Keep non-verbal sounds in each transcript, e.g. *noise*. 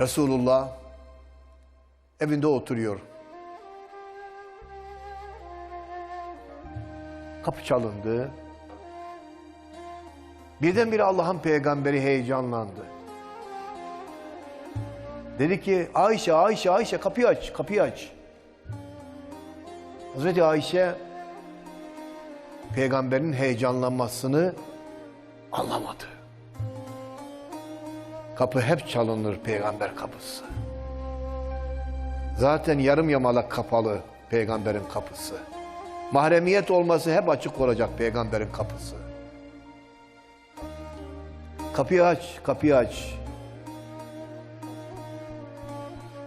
Resulullah evinde oturuyor. Kapı çalındı. Birdenbire Allah'ın peygamberi heyecanlandı. Dedi ki Ayşe, Ayşe, Ayşe kapıyı aç, kapıyı aç. Hazreti Ayşe peygamberin heyecanlanmasını anlamadı. Kapı hep çalınır peygamber kapısı. Zaten yarım yamalak kapalı peygamberin kapısı. Mahremiyet olması hep açık olacak peygamberin kapısı. Kapıyı aç, kapıyı aç.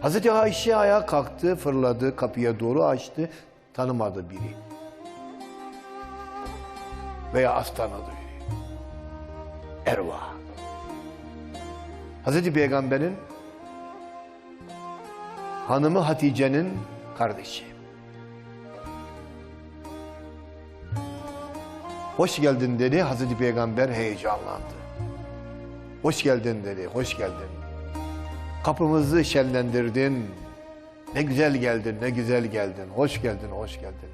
Hazreti Ayşe ayağa kalktı, fırladı, kapıya doğru açtı. Tanımadı biri. Veya az tanıdı biri. Erva. Hazreti Peygamber'in hanımı Hatice'nin kardeşi. Hoş geldin dedi. Hazreti Peygamber heyecanlandı. Hoş geldin dedi. Hoş geldin. Kapımızı şenlendirdin. Ne güzel geldin, ne güzel geldin. Hoş geldin, hoş geldin.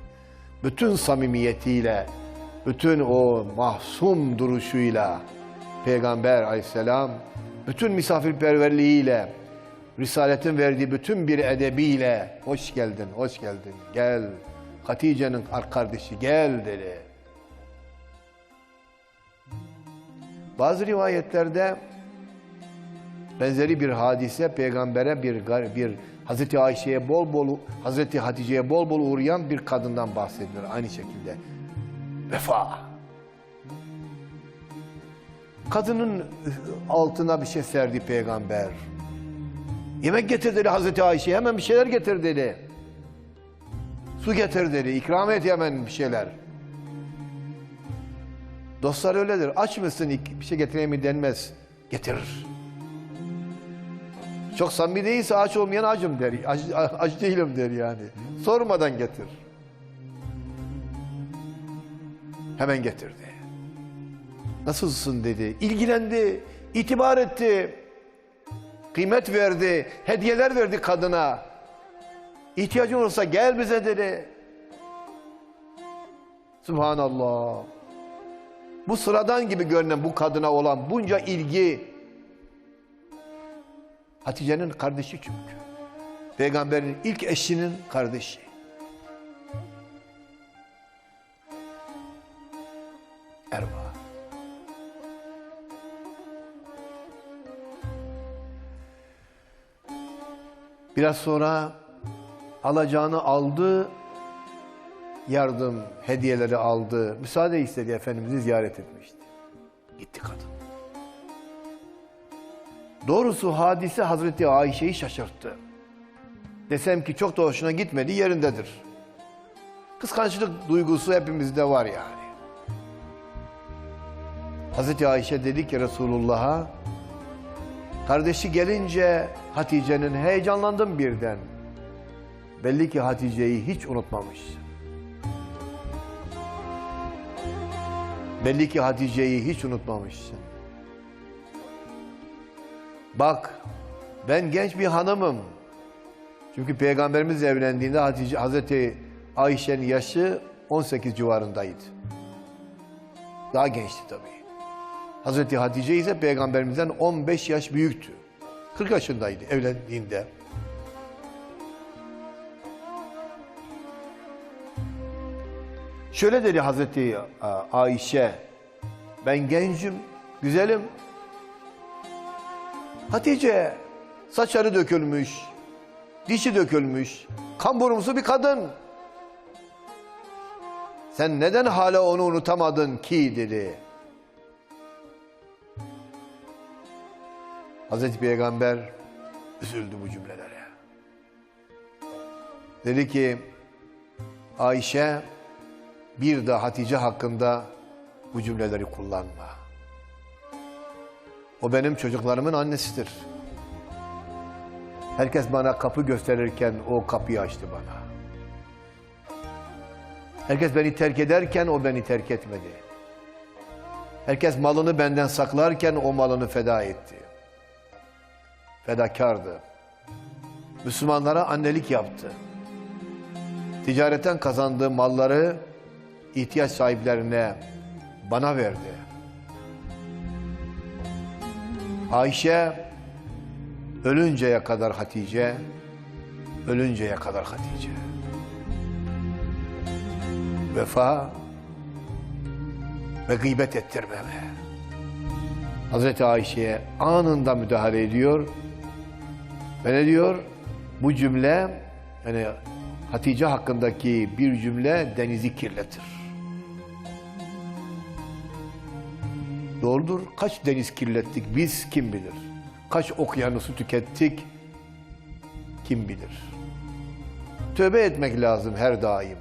Bütün samimiyetiyle, bütün o mahzun duruşuyla Peygamber aleyhisselam bütün misafirperverliğiyle Risaletin verdiği bütün bir edebiyle hoş geldin, hoş geldin. Gel. Hatice'nin kardeşi gel dedi. Bazı rivayetlerde benzeri bir hadise peygambere bir bir Hazreti Ayşe'ye bol bol Hazreti Hatice'ye bol bol uğrayan bir kadından bahsedilir aynı şekilde. Vefa. Kadının altına bir şey serdi peygamber. Yemek getir dedi Hazreti Ayşe hemen bir şeyler getir dedi. Su getir dedi. ikram et hemen bir şeyler. Dostlar öyledir. Aç mısın bir şey getireyim mi denmez. Getirir. Çok samimi değilse aç olmayan acım der. Aç, aç değilim der yani. Sormadan getir. Hemen getirdi. Nasılsın dedi. İlgilendi, itibar etti. Kıymet verdi, hediyeler verdi kadına. İhtiyacın olursa gel bize dedi. Subhanallah. Bu sıradan gibi görünen bu kadına olan bunca ilgi Hatice'nin kardeşi çünkü. Peygamberin ilk eşinin kardeşi. Biraz sonra alacağını aldı, yardım hediyeleri aldı, müsaade istedi Efendimiz'i ziyaret etmişti. Gitti kadın. Doğrusu hadise Hazreti Ayşe'yi şaşırttı. Desem ki çok da hoşuna gitmedi yerindedir. Kıskançlık duygusu hepimizde var yani. Hazreti Ayşe dedi ki Resulullah'a kardeşi gelince Hatice'nin heyecanlandım birden. Belli ki Hatice'yi hiç unutmamış. Belli ki Hatice'yi hiç unutmamışsın. Bak ben genç bir hanımım. Çünkü Peygamberimiz evlendiğinde Hatice, Hazreti Ayşe'nin yaşı 18 civarındaydı. Daha gençti tabii. Hazreti Hatice ise Peygamberimizden 15 yaş büyüktü. 40 yaşındaydı evlendiğinde. Şöyle dedi Hazreti A- Ayşe, ben gencim, güzelim, Hatice saçları dökülmüş, dişi dökülmüş, kamburumsu bir kadın. Sen neden hala onu unutamadın ki dedi. Hazreti Peygamber üzüldü bu cümlelere. Dedi ki Ayşe bir de Hatice hakkında bu cümleleri kullanma. O benim çocuklarımın annesidir. Herkes bana kapı gösterirken o kapıyı açtı bana. Herkes beni terk ederken o beni terk etmedi. Herkes malını benden saklarken o malını feda etti. Fedakardı. Müslümanlara annelik yaptı. Ticaretten kazandığı malları ihtiyaç sahiplerine bana verdi. Ayşe ölünceye kadar Hatice, ölünceye kadar Hatice. Vefa ve gıybet ettirmeme. Hazreti Ayşe'ye anında müdahale ediyor. Ve ne diyor? Bu cümle yani Hatice hakkındaki bir cümle denizi kirletir. Doğrudur. Kaç deniz kirlettik biz kim bilir? Kaç okyanusu tükettik kim bilir? Tövbe etmek lazım her daim.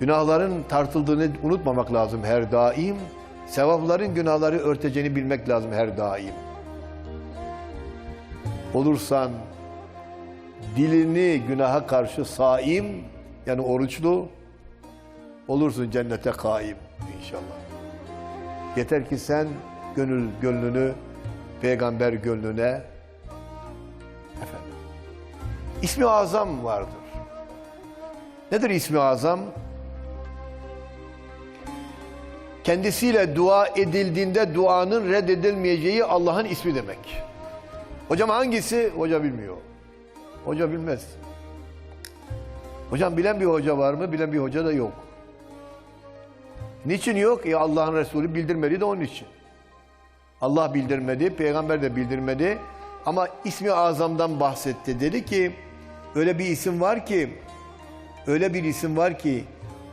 Günahların tartıldığını unutmamak lazım her daim. Sevapların günahları örteceğini bilmek lazım her daim. Olursan dilini günaha karşı saim yani oruçlu olursun cennete kaim inşallah. Yeter ki sen gönül gönlünü peygamber gönlüne efendim. İsmi azam vardır. Nedir ismi azam? Kendisiyle dua edildiğinde duanın reddedilmeyeceği Allah'ın ismi demek. Hocam hangisi? Hoca bilmiyor. Hoca bilmez. Hocam bilen bir hoca var mı? Bilen bir hoca da yok. Niçin yok? E Allah'ın Resulü bildirmedi de onun için. Allah bildirmedi, peygamber de bildirmedi. Ama ismi azamdan bahsetti. Dedi ki öyle bir isim var ki öyle bir isim var ki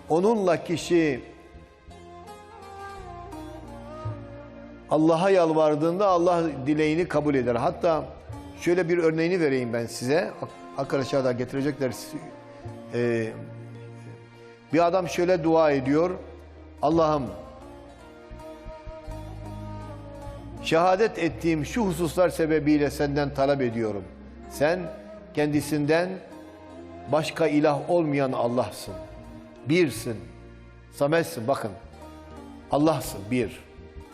onunla kişi Allah'a yalvardığında Allah dileğini kabul eder. Hatta şöyle bir örneğini vereyim ben size. Arkadaşlar da getirecekler. Ee, bir adam şöyle dua ediyor. Allah'ım şehadet ettiğim şu hususlar sebebiyle senden talep ediyorum. Sen kendisinden başka ilah olmayan Allah'sın. Birsin. Sametsin bakın. Allah'sın bir.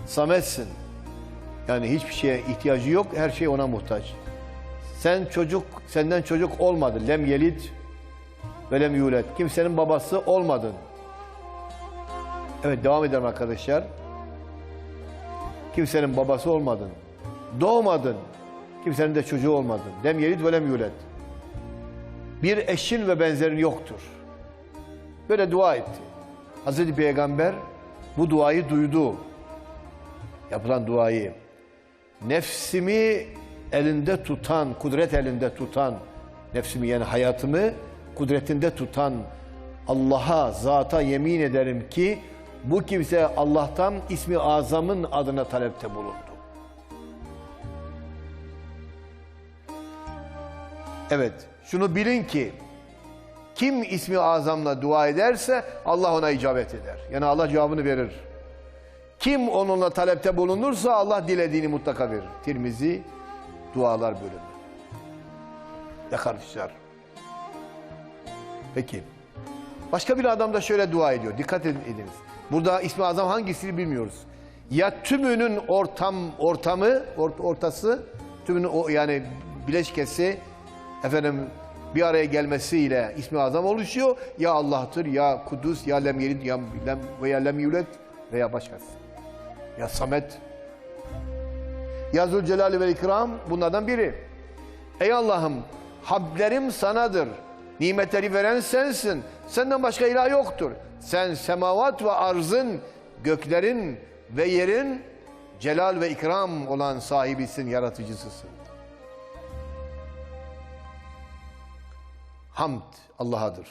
Sametsin. Yani hiçbir şeye ihtiyacı yok. Her şey ona muhtaç. Sen çocuk, senden çocuk olmadı. Lem yelid ve lem yulet. Kimsenin babası olmadın. Evet devam edelim arkadaşlar. Kimsenin babası olmadın. Doğmadın. Kimsenin de çocuğu olmadın. Lem yelid ve lem yulet. Bir eşin ve benzerin yoktur. Böyle dua etti. Hazreti Peygamber bu duayı duydu. Yapılan duayı. Nefsimi elinde tutan, kudret elinde tutan, nefsimi yani hayatımı kudretinde tutan Allah'a, zata yemin ederim ki bu kimse Allah'tan ismi azamın adına talepte bulundu. Evet, şunu bilin ki kim ismi azamla dua ederse Allah ona icabet eder. Yani Allah cevabını verir. Kim onunla talepte bulunursa Allah dilediğini mutlaka verir. Tirmizi dualar bölümü. Ya kardeşler. Peki. Başka bir adam da şöyle dua ediyor. Dikkat edin- ediniz. Burada ismi azam hangisini bilmiyoruz. Ya tümünün ortam ortamı ort- ortası tümünün o yani bileşkesi efendim bir araya gelmesiyle ismi azam oluşuyor. Ya Allah'tır ya Kudüs ya Lem Yelid ya Lem veya Lem Yulet veya başkası. Ya Samet ya Zülcelal ve İkram bunlardan biri. Ey Allah'ım hablerim sanadır. Nimetleri veren sensin. Senden başka ilah yoktur. Sen semavat ve arzın, göklerin ve yerin celal ve ikram olan sahibisin, yaratıcısısın. Hamd Allah'adır.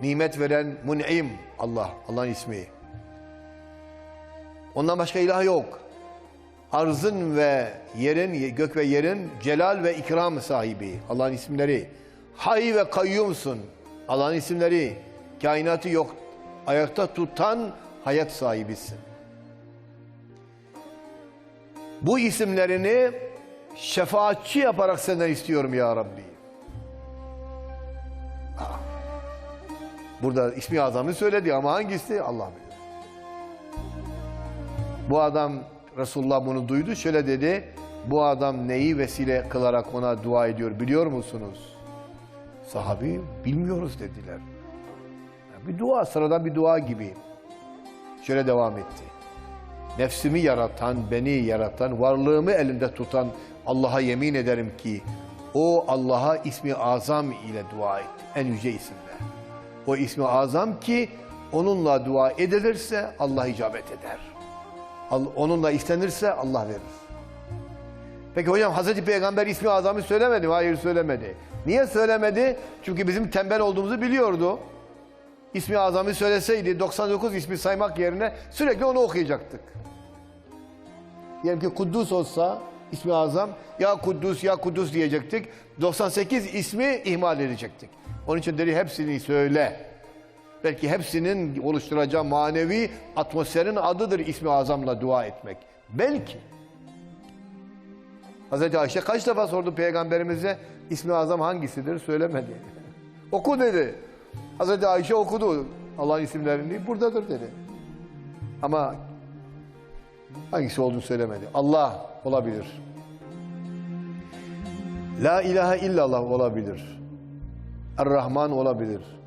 Nimet veren mun'im Allah, Allah'ın ismi. Ondan başka ilah yok. Arzın ve yerin, gök ve yerin celal ve ikram sahibi. Allah'ın isimleri. Hay ve kayyumsun. Allah'ın isimleri. Kainatı yok. Ayakta tutan hayat sahibisin. Bu isimlerini şefaatçi yaparak senden istiyorum ya Rabbi. Burada ismi azamı söyledi ama hangisi Allah bilir. Bu adam Resulullah bunu duydu. Şöyle dedi. Bu adam neyi vesile kılarak ona dua ediyor biliyor musunuz? Sahabi bilmiyoruz dediler. Bir dua, sıradan bir dua gibi. Şöyle devam etti. Nefsimi yaratan, beni yaratan, varlığımı elinde tutan Allah'a yemin ederim ki o Allah'a ismi azam ile dua etti. En yüce isimle. O ismi azam ki onunla dua edilirse Allah icabet eder. Onunla istenirse Allah verir. Peki hocam Hazreti Peygamber ismi azamı söylemedi mi? Hayır söylemedi. Niye söylemedi? Çünkü bizim tembel olduğumuzu biliyordu. İsmi azamı söyleseydi 99 ismi saymak yerine sürekli onu okuyacaktık. Diyelim ki Kuddus olsa ismi azam ya Kuddus ya Kuddus diyecektik. 98 ismi ihmal edecektik. Onun için dedi hepsini söyle. Belki hepsinin oluşturacağı manevi atmosferin adıdır ismi azamla dua etmek. Belki. Hazreti Ayşe kaç defa sordu peygamberimize ismi azam hangisidir söylemedi. *laughs* Oku dedi. Hazreti Ayşe okudu Allah'ın isimlerini buradadır dedi. Ama hangisi olduğunu söylemedi. Allah olabilir. La ilahe illallah olabilir. Er-Rahman olabilir.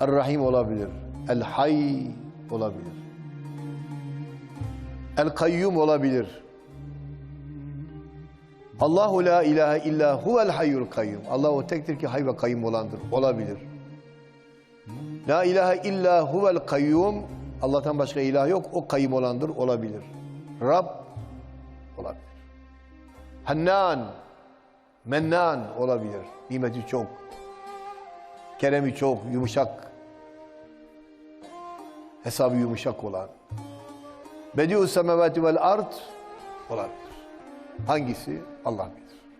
Er-Rahim olabilir. El-Hay olabilir. El-Kayyum olabilir. Allahu la ilahe illa huvel hayyul kayyum. Allah o tektir ki hay ve kayyum olandır. Olabilir. La ilahe illa huvel kayyum. Allah'tan başka ilah yok. O kayyum olandır. Olabilir. Rab olabilir. Hannan, mennan olabilir. Nimeti çok. Keremi çok, yumuşak. Hesabı yumuşak olan. Bediü semavati vel ard olabilir. Hangisi? Allah bilir.